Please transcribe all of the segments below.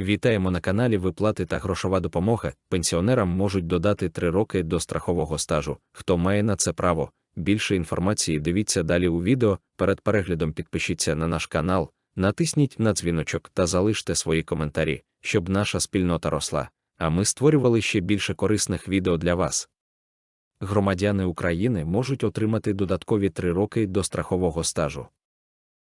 Вітаємо на каналі Виплати та грошова допомога. Пенсіонерам можуть додати 3 роки до страхового стажу. Хто має на це право? Більше інформації дивіться далі у відео. Перед переглядом підпишіться на наш канал, натисніть на дзвіночок та залиште свої коментарі, щоб наша спільнота росла. А ми створювали ще більше корисних відео для вас. Громадяни України можуть отримати додаткові 3 роки до страхового стажу.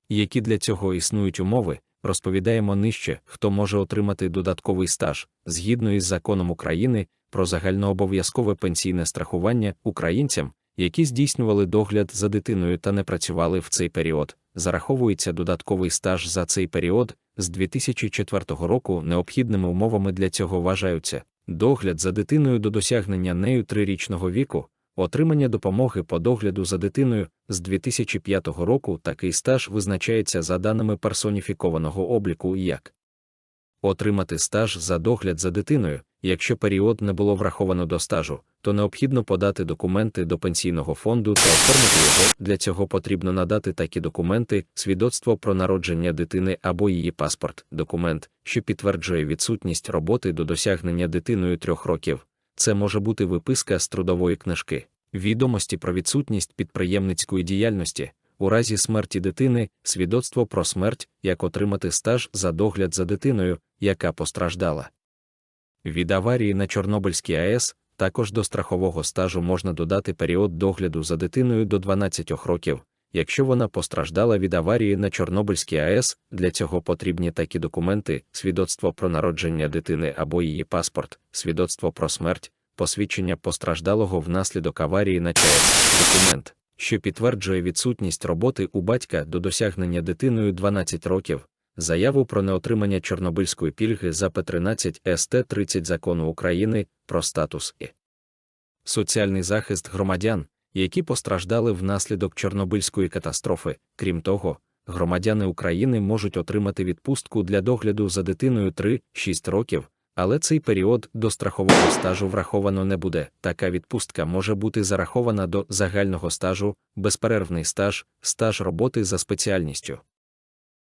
Які для цього існують умови, розповідаємо нижче, хто може отримати додатковий стаж згідно із законом України про загальнообов'язкове пенсійне страхування українцям, які здійснювали догляд за дитиною та не працювали в цей період. Зараховується додатковий стаж за цей період з 2004 року. Необхідними умовами для цього вважаються догляд за дитиною до досягнення нею трирічного віку, отримання допомоги по догляду за дитиною з 2005 року такий стаж визначається за даними персоніфікованого обліку як отримати стаж за догляд за дитиною, якщо період не було враховано до стажу, то необхідно подати документи до пенсійного фонду та оформити його. Для цього потрібно надати такі документи, свідоцтво про народження дитини або її паспорт, документ, що підтверджує відсутність роботи до досягнення дитиною трьох років. Це може бути виписка з трудової книжки, відомості про відсутність підприємницької діяльності, у разі смерті дитини, свідоцтво про смерть, як отримати стаж за догляд за дитиною, яка постраждала. Від аварії на Чорнобильській АЕС також до страхового стажу можна додати період догляду за дитиною до 12 років. Якщо вона постраждала від аварії на Чорнобильській АЕС, для цього потрібні такі документи: свідоцтво про народження дитини або її паспорт, свідоцтво про смерть, посвідчення постраждалого внаслідок аварії на документ, що підтверджує відсутність роботи у батька до досягнення дитиною 12 років, заяву про неотримання Чорнобильської пільги за П13 СТ 30 закону України про статус і соціальний захист громадян, які постраждали внаслідок Чорнобильської катастрофи. Крім того, громадяни України можуть отримати відпустку для догляду за дитиною 3-6 років, але цей період до страхового стажу враховано не буде. Така відпустка може бути зарахована до загального стажу, безперервний стаж, стаж роботи за спеціальністю.